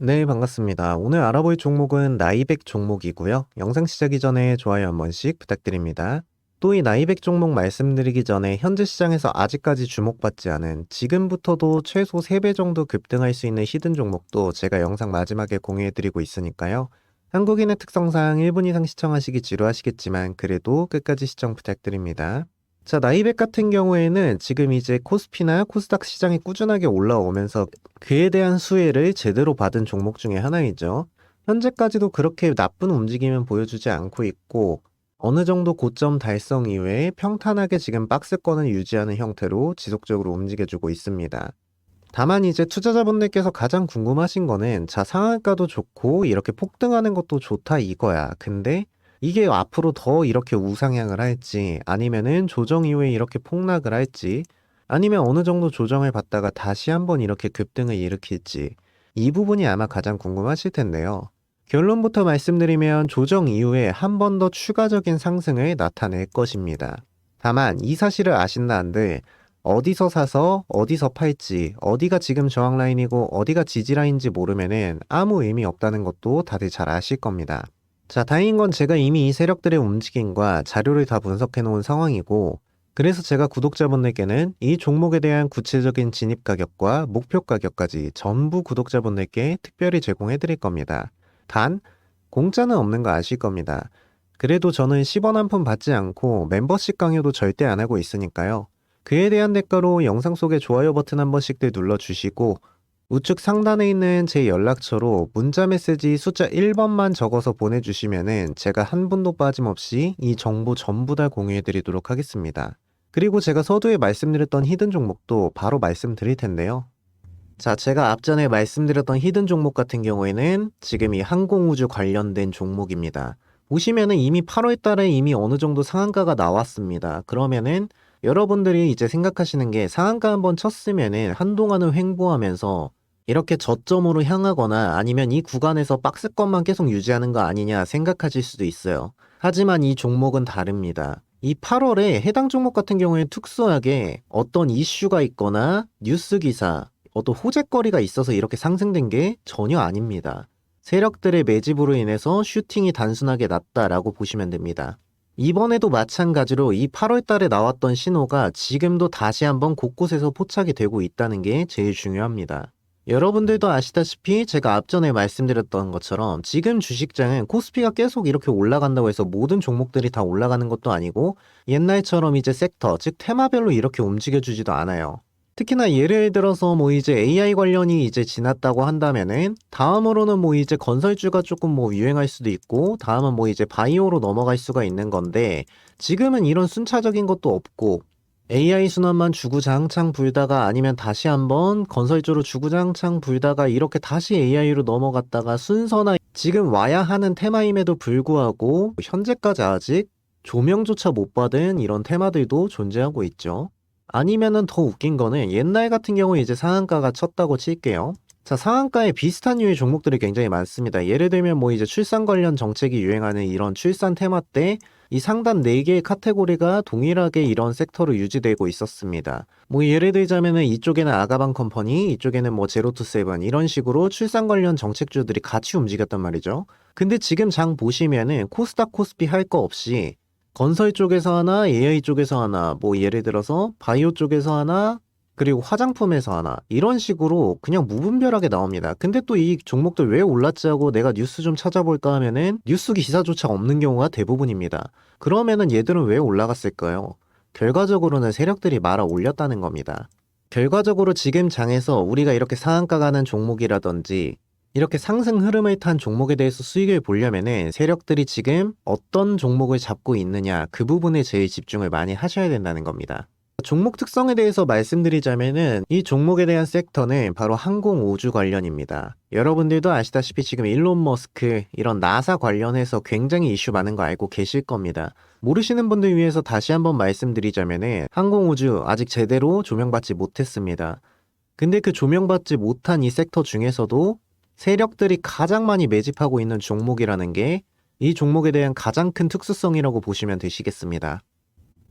네, 반갑습니다. 오늘 알아볼 종목은 나이백 종목이고요. 영상 시작이 전에 좋아요 한 번씩 부탁드립니다. 또 이 나이백 종목 말씀드리기 전에 현재 시장에서 아직까지 주목받지 않은 지금부터도 최소 3배 정도 급등할 수 있는 히든 종목도 제가 영상 마지막에 공유해드리고 있으니까요. 한국인의 특성상 1분 이상 시청하시기 지루하시겠지만 그래도 끝까지 시청 부탁드립니다. 자, 나이백 같은 경우에는 지금 이제 코스피나 코스닥 시장이 꾸준하게 올라오면서 그에 대한 수혜를 제대로 받은 종목 중에 하나이죠. 현재까지도 그렇게 나쁜 움직임은 보여주지 않고 있고 어느 정도 고점 달성 이후에 평탄하게 지금 박스권을 유지하는 형태로 지속적으로 움직여주고 있습니다. 다만 이제 투자자분들께서 가장 궁금하신 거는 자 상한가도 좋고 이렇게 폭등하는 것도 좋다 이거야. 근데 이게 앞으로 더 이렇게 우상향을 할지 아니면은 조정 이후에 이렇게 폭락을 할지 아니면 어느 정도 조정을 받다가 다시 한번 이렇게 급등을 일으킬지 이 부분이 아마 가장 궁금하실 텐데요. 결론부터 말씀드리면 조정 이후에 한 번 더 추가적인 상승을 나타낼 것입니다. 다만 이 사실을 아신다 한들 어디서 사서 어디서 팔지 어디가 지금 저항 라인이고 어디가 지지 라인인지 모르면은 아무 의미 없다는 것도 다들 잘 아실 겁니다. 자, 다행인 건 제가 이미 이 세력들의 움직임과 자료를 다 분석해 놓은 상황이고, 그래서 제가 구독자분들께는 이 종목에 대한 구체적인 진입 가격과 목표 가격까지 전부 구독자분들께 특별히 제공해 드릴 겁니다. 단, 공짜는 없는 거 아실 겁니다. 그래도 저는 10원 한 푼 받지 않고 멤버십 강요도 절대 안 하고 있으니까요. 그에 대한 대가로 영상 속에 좋아요 버튼 한 번씩들 눌러주시고, 우측 상단에 있는 제 연락처로 문자 메시지 숫자 1번만 적어서 보내주시면은 제가 한 분도 빠짐없이 이 정보 전부 다 공유해 드리도록 하겠습니다. 그리고 제가 서두에 말씀드렸던 히든 종목도 바로 말씀드릴 텐데요. 자, 제가 앞전에 말씀드렸던 히든 종목 같은 경우에는 지금 이 항공우주 관련된 종목입니다. 보시면은 이미 8월 달에 이미 어느 정도 상한가가 나왔습니다. 그러면은 여러분들이 이제 생각하시는 게 상한가 한번 쳤으면은 한동안은 횡보하면서 이렇게 저점으로 향하거나 아니면 이 구간에서 박스권만 계속 유지하는 거 아니냐 생각하실 수도 있어요. 하지만 이 종목은 다릅니다. 이 8월에 해당 종목 같은 경우에 특수하게 어떤 이슈가 있거나 뉴스 기사, 어떤 호재거리가 있어서 이렇게 상승된 게 전혀 아닙니다. 세력들의 매집으로 인해서 슈팅이 단순하게 났다라고 보시면 됩니다. 이번에도 마찬가지로 이 8월 달에 나왔던 신호가 지금도 다시 한번 곳곳에서 포착이 되고 있다는 게 제일 중요합니다. 여러분들도 아시다시피 제가 앞전에 말씀드렸던 것처럼 지금 주식장은 코스피가 계속 이렇게 올라간다고 해서 모든 종목들이 다 올라가는 것도 아니고 옛날처럼 이제 섹터, 즉 테마별로 이렇게 움직여주지도 않아요. 특히나 예를 들어서 뭐 이제 AI 관련이 이제 지났다고 한다면은 다음으로는 뭐 이제 건설주가 조금 뭐 유행할 수도 있고 다음은 뭐 이제 바이오로 넘어갈 수가 있는 건데 지금은 이런 순차적인 것도 없고 AI 순환만 주구장창 불다가 아니면 다시 한번 건설주로 주구장창 불다가 이렇게 다시 AI로 넘어갔다가 순서나 지금 와야 하는 테마임에도 불구하고 현재까지 아직 조명조차 못 받은 이런 테마들도 존재하고 있죠. 아니면은 더 웃긴 거는 옛날 같은 경우에 이제 상한가가 쳤다고 칠게요. 자, 상한가에 비슷한 류의 종목들이 굉장히 많습니다. 예를 들면 뭐 이제 출산 관련 정책이 유행하는 이런 출산 테마 때 이 상단 4개의 카테고리가 동일하게 이런 섹터로 유지되고 있었습니다. 뭐 예를 들자면은 이쪽에는 아가방 컴퍼니, 이쪽에는 뭐 제로투 세븐 이런 식으로 출산 관련 정책주들이 같이 움직였단 말이죠. 근데 지금 장 보시면은 코스닥 코스피 할 거 없이 건설 쪽에서 하나, AI 쪽에서 하나, 뭐 예를 들어서 바이오 쪽에서 하나, 그리고 화장품에서 하나 이런 식으로 그냥 무분별하게 나옵니다. 근데 또 이 종목들 왜 올랐지 하고 내가 뉴스 좀 찾아볼까 하면은 뉴스 기사조차 없는 경우가 대부분입니다. 그러면은 얘들은 왜 올라갔을까요? 결과적으로는 세력들이 말아 올렸다는 겁니다. 결과적으로 지금 장에서 우리가 이렇게 상한가 가는 종목이라든지 이렇게 상승 흐름을 탄 종목에 대해서 수익을 보려면은 세력들이 지금 어떤 종목을 잡고 있느냐 그 부분에 제일 집중을 많이 하셔야 된다는 겁니다. 종목 특성에 대해서 말씀드리자면은 이 종목에 대한 섹터는 바로 항공 우주 관련입니다. 여러분들도 아시다시피 지금 일론 머스크 이런 나사 관련해서 굉장히 이슈 많은 거 알고 계실 겁니다. 모르시는 분들 위해서 다시 한번 말씀드리자면은 항공 우주 아직 제대로 조명받지 못했습니다. 근데 그 조명받지 못한 이 섹터 중에서도 세력들이 가장 많이 매집하고 있는 종목이라는 게 이 종목에 대한 가장 큰 특수성이라고 보시면 되시겠습니다.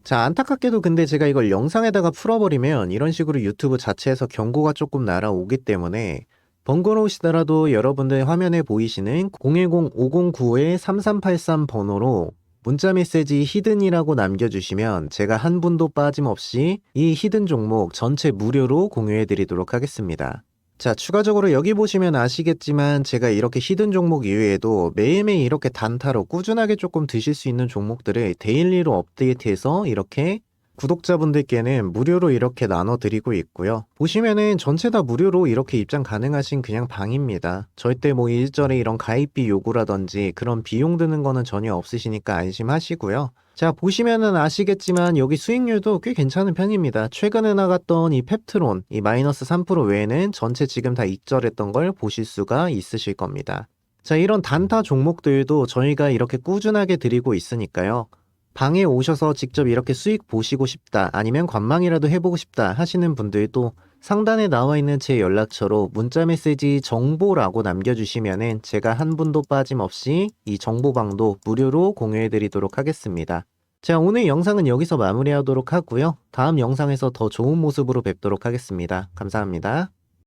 자, 안타깝게도 근데 제가 이걸 영상에다가 풀어버리면 이런 식으로 유튜브 자체에서 경고가 조금 날아오기 때문에 번거로우시더라도 여러분들 화면에 보이시는 010-5095-3383 번호로 문자 메시지 히든이라고 남겨주시면 제가 한 분도 빠짐없이 이 히든 종목 전체 무료로 공유해 드리도록 하겠습니다. 자, 추가적으로 여기 보시면 아시겠지만 제가 이렇게 히든 종목 이외에도 매일매일 이렇게 단타로 꾸준하게 조금 드실 수 있는 종목들을 데일리로 업데이트해서 이렇게 구독자분들께는 무료로 이렇게 나눠 드리고 있고요. 보시면은 전체 다 무료로 이렇게 입장 가능하신 그냥 방입니다. 절대 뭐 일절에 이런 가입비 요구라든지 그런 비용 드는 거는 전혀 없으시니까 안심하시고요. 자, 보시면은 아시겠지만 여기 수익률도 꽤 괜찮은 편입니다. 최근에 나갔던 이 펩트론, 이 마이너스 3% 외에는 전체 지금 다 익절했던 걸 보실 수가 있으실 겁니다. 자, 이런 단타 종목들도 저희가 이렇게 꾸준하게 드리고 있으니까요. 방에 오셔서 직접 이렇게 수익 보시고 싶다, 아니면 관망이라도 해보고 싶다 하시는 분들도 상단에 나와 있는 제 연락처로 문자 메시지 정보라고 남겨주시면은 제가 한 분도 빠짐없이 이 정보방도 무료로 공유해 드리도록 하겠습니다. 자, 오늘 영상은 여기서 마무리하도록 하고요. 다음 영상에서 더 좋은 모습으로 뵙도록 하겠습니다. 감사합니다.